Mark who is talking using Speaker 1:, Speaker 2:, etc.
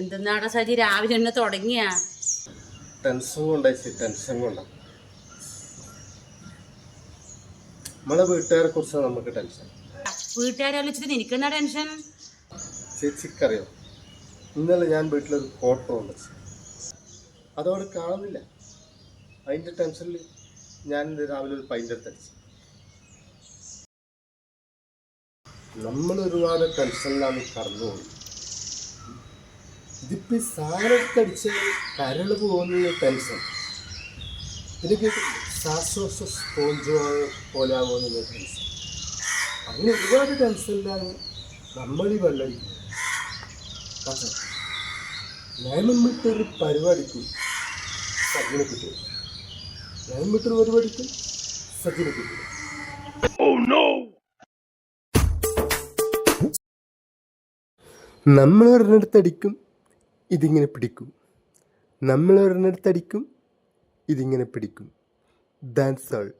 Speaker 1: എന്തെന്നാടാ സജി? രാവിലെ തന്നെ തുടങ്ങിയാ.
Speaker 2: ടെൻഷൻ കൊണ്ടേച്ചി ടെൻഷൻ കൊണ്ടാ. നമ്മളെ വീട്ടുകാരെ കുറിച്ച് നമുക്ക് ടെൻഷൻ.
Speaker 1: വീട്ടുകാരെ ആലോചിച്ചിട്ട് നിനക്കെന്നാ ടെൻഷൻ?
Speaker 2: ചേച്ചിക്കറിയോ? ഇന്നലെ ഞാൻ വീട്ടിലൊരു ഫോട്ടോ ഉണ്ട് അതവിടെ കാണുന്നില്ല. അതിന്റെ ടെൻഷനിൽ ഞാൻ രാവിലെ ഒരു പൈന്റെ അടുത്തടിച്ചു നമ്മൾ ഒരുപാട് ടെൻഷനിലാണ് കടന്നുപോയി. ഇതിപ്പോ ഈ സാധനത്തടിച്ച് കരൾ പോകുന്ന ടെൻഷൻ എനിക്ക് ശ്വാസോച്ഛ സ്പോഞ്ച് പോലെ ആകുമെന്നുള്ള ടെൻഷൻ അങ്ങനെ ഒരുപാട് ടെൻഷനിലാണ് നമ്മൾ ഈ വെള്ളടിക്കുന്നത് പക്ഷേ നിയമം മീറ്റർ പരിപാടിക്ക്. സജ്ജന കിട്ടും. നിയമം വിട്ടൊരു പരിപാടിക്ക്. സജ്ജന കിട്ടും. നമ്മൾ ഒരെണ്ണടുത്തടിക്കും ഇതിങ്ങനെ പിടിക്കും. നമ്മൾ ഒരെണ്ണടുത്തടിക്കും ഇതിങ്ങനെ പിടിക്കും. That's all